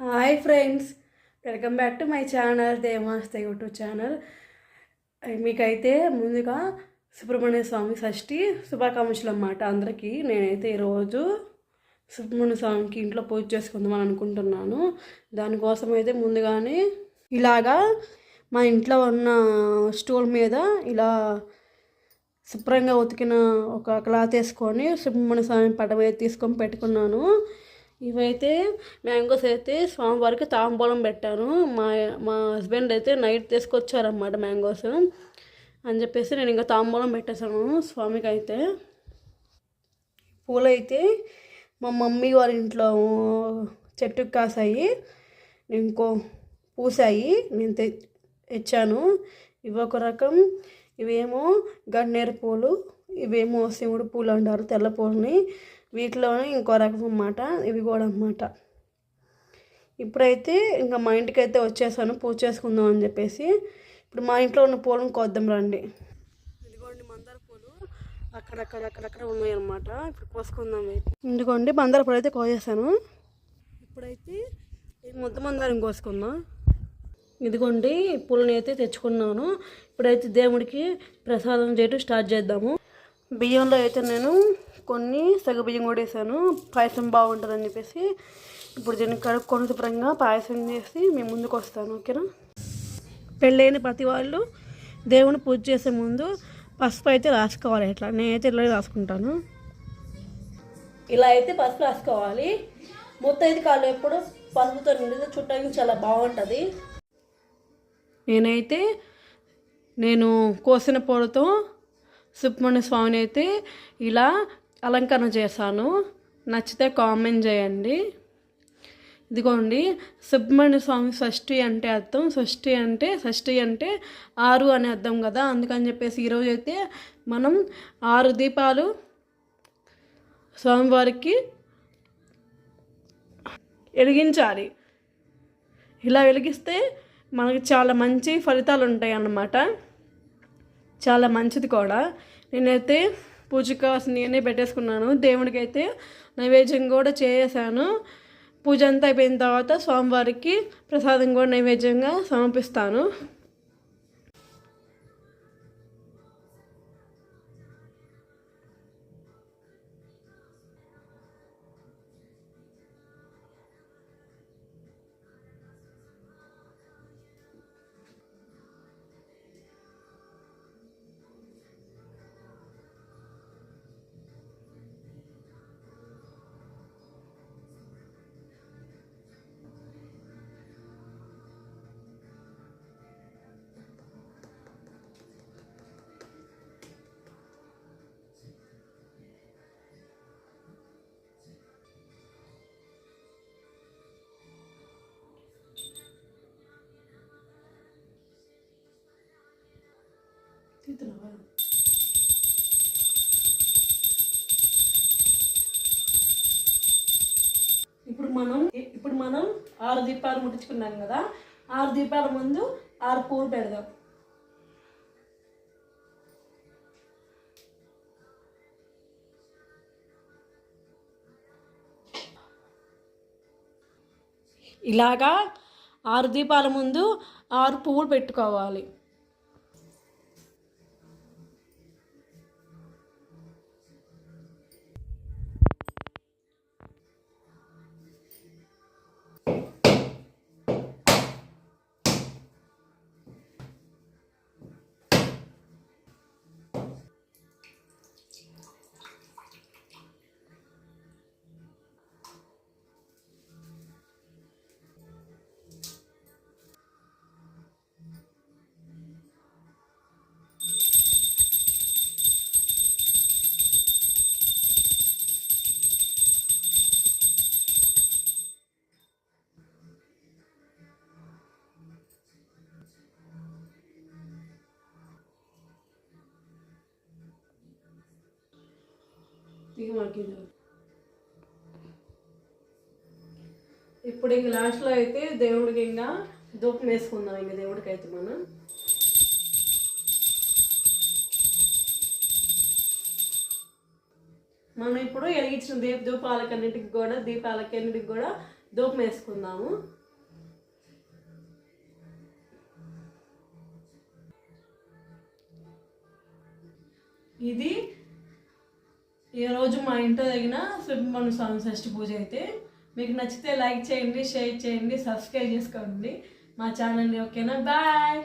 Hi friends welcome back to my channel దేవాస్తే YouTube channel. మీకైతే ముందుగా సుబ్రహ్మణ్య స్వామి షష్ఠి శుభాకాంక్షలు అన్నమాట అందరికీ. నేనైతే ఈరోజు సుబ్రహ్మణ్య స్వామికి ఇంట్లో పూజ చేసుకుందామని అనుకుంటున్నాను. దానికోసం అయితే ముందుగానే ఇలాగా మా ఇంట్లో ఉన్న స్టూల్ మీద ఇలా శుభ్రంగా ఉతికిన ఒక క్లాత్ వేసుకొని సుబ్రహ్మణ్య స్వామి పటం అయితే తీసుకొని పెట్టుకున్నాను. ఇవైతే మ్యాంగోస్ అయితే స్వామివారికి తాంబూలం పెట్టాను. మా మా హస్బెండ్ అయితే నైట్ తీసుకొచ్చారన్నమాట మ్యాంగోస్ అని చెప్పేసి నేను ఇంకా తాంబూలం పెట్టేశాను స్వామికి అయితే పూలైతే మా మమ్మీ వాళ్ళ ఇంట్లో చెట్టుకు కాసాయి ఇంకో పూసాయి నేను తె తెచ్చాను. ఇవి ఒక రకం ఇవేమో గన్నేరు పూలు ఇవేమో శివుడు పూలు అంటారు తెల్ల పూలని. వీటిలోనే ఇంకో రకం అన్నమాట. ఇవి కూడా అన్నమాట. ఇప్పుడైతే ఇంకా మా ఇంటికి అయితే వచ్చేసాను పూజ చేసుకుందాం అని చెప్పేసి. ఇప్పుడు మా ఇంట్లో ఉన్న పూలను కోద్దాం రండి. ఇదిగోండి మందార పూలు. అక్కడక్కడ అక్కడక్కడ ఉన్నాయి అన్నమాట. ఇప్పుడు కోసుకుందాం ఇదిగోండి మందార పూలు అయితే కోసేసాను. ఇప్పుడైతే ముద్ద మందారం కోసుకుందాం. ఇదిగోండి పూలని అయితే తెచ్చుకున్నాను. ఇప్పుడైతే దేవుడికి ప్రసాదం చేయడం స్టార్ట్ చేద్దాము. బియ్యంలో అయితే నేను కొన్ని సగ బియ్యం కూడా వేసాను. పాయసం బాగుంటుందని చెప్పేసి ఇప్పుడు దీన్ని కడుక్కొని శుభ్రంగా పాయసం చేసి మేము ముందుకు వస్తాను ఓకేనా? పెళ్ళైన ప్రతి వాళ్ళు దేవుని పూజ చేసే ముందు పసుపు అయితే రాసుకోవాలి. ఇట్లా నేనైతే ఇట్లా రాసుకుంటాను. ఇలా అయితే పసుపు రాసుకోవాలి. ముత్తైదు కాళ్ళు ఎప్పుడు పసుపుతో నిండితే చుట్టానికి చాలా బాగుంటుంది. నేనైతే నేను కోసిన పొడతో సుబ్రహ్మణ్య స్వామిని అయితే ఇలా అలంకరణ చేశాను. నచ్చితే కామెంట్ చేయండి. ఇదిగోండి సుబ్రహ్మణ్య స్వామి షష్ఠి అంటే అర్థం. షష్ఠి అంటే షష్ఠి అంటే ఆరు అనే అర్థం కదా. అందుకని చెప్పేసి ఈరోజు అయితే మనం ఆరు దీపాలు స్వామివారికి వెలిగించాలి. ఇలా వెలిగిస్తే మనకి చాలా మంచి ఫలితాలు ఉంటాయి అన్నమాట చాలా మంచిది కూడా. నేనైతే పూజకు కావాల్సిన నేనే పెట్టేసుకున్నాను. దేవుడికి అయితే నైవేద్యం కూడా చేసాను పూజ అంతా అయిపోయిన తర్వాత స్వామివారికి ప్రసాదం కూడా నైవేద్యంగా సమర్పిస్తాను. ఇప్పుడు మనం ఇప్పుడు మనం ఆరు దీపాలు ముట్టించుకున్నాం కదా ఆరు దీపాల ముందు ఆరు పూలు పెడదాం. ఇలాగా ఆరు దీపాల ముందు ఆరు పువ్వులు పెట్టుకోవాలి. ఇప్పుడు ఇంక లాస్ట్లో అయితే దేవుడికి ఇంకా దూపం వేసుకుందాం ఇంక దేవుడికి అయితే మనం. మనం ఇప్పుడు వెలిగించిన దీప దీపాలకన్నిటికి కూడా దీపాలకన్నిటికి కూడా దూపం వేసుకుందాము. ఇది ఈరోజు మా ఇంట్లో తగిన సుబ్రహ్మణ్య స్వామి షష్ఠి పూజ అయితే మీకు నచ్చితే లైక్ చేయండి షేర్ చేయండి సబ్స్క్రైబ్ చేసుకోండి. మా ఛానల్ని ఓకేనా? బాయ్!